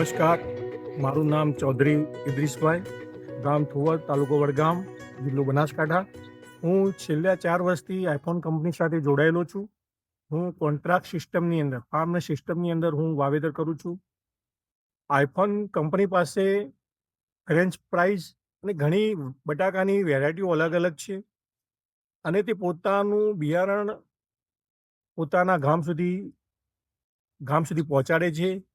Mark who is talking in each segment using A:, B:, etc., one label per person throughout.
A: નમસ્કાર. મારું નામ ચૌધરી ઇદ્રીશભાઈ. ગામ થુવર, તાલુકો વડગામ, જિલ્લો બનાસકાંઠા. હું છેલ્લા ચાર વર્ષથી આઈફોન કંપની સાથે જોડાયેલો છું. હું કોન્ટ્રાક્ટ સિસ્ટમની અંદર, ફાર્મ સિસ્ટમની અંદર હું વાવેતર કરું છું. આઈફોન કંપની પાસે ફ્રેન્ચ પ્રાઇઝ અને ઘણી બટાકાની વેરાયટીઓ અલગ અલગ છે. અને તે પોતાનું બિયારણ પોતાના ગામ સુધી ગામ સુધી પહોંચાડે છે.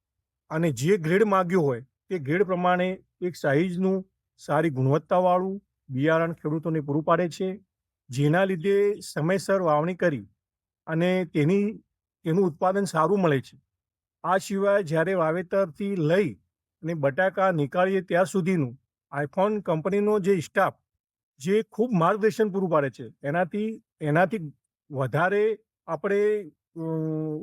A: અને જે ગ્રેડ માગ્યો હોય, તે ગ્રેડ પ્રમાણે એક સાઇઝનું સારી ગુણવત્તાવાળું બિયારણ ખેડૂતોને પૂરું પાડે છે, જેના લીધે સમયસર વાવણી કરી અને તેની, તેનું ઉત્પાદન સારું મળે છે. આ સિવાય જ્યારે વાવેતરથી લઈ અને બટાકા નીકાળીએ ત્યાં સુધીનું આઈફોન કંપનીનો જે સ્ટાફ, જે ખૂબ માર્ગદર્શન પૂરું પાડે છે, એનાથી એનાથી વધારે આપણે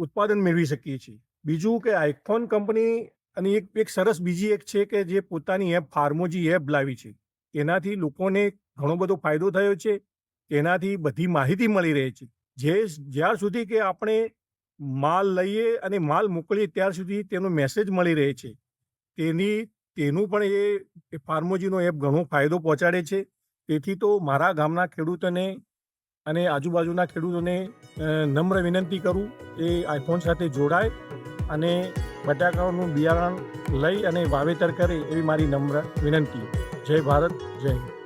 A: ઉત્પાદન મેળવી શકીએ છીએ. બીજું કે આઈફોન કંપની અને એક એક સરસ બીજી એક છે કે જે પોતાની એપ ફાર્મોજી એપ લાવી છે. તેનાથી લોકોને ઘણો બધો ફાયદો થયો છે. તેનાથી બધી માહિતી મળી રહે છે. જે જ્યાર સુધી કે આપણે માલ લઈએ અને માલ મોકલીએ ત્યાર સુધી તેનો મેસેજ મળી રહે છે. તેની, તેનું પણ એ ફાર્મોજીનો એપ ઘણો ફાયદો પહોંચાડે છે. તેથી તો મારા ગામના ખેડૂતોને અને આજુબાજુના ખેડૂતોને નમ્ર વિનંતી કરું, એ આઈફોન સાથે જોડાય. અને બટાકાઓનું બિયારણ લઈ અને વાવેતર કરે એવી મારી નમ્ર વિનંતી. જય ભારત, જય હિન્દ.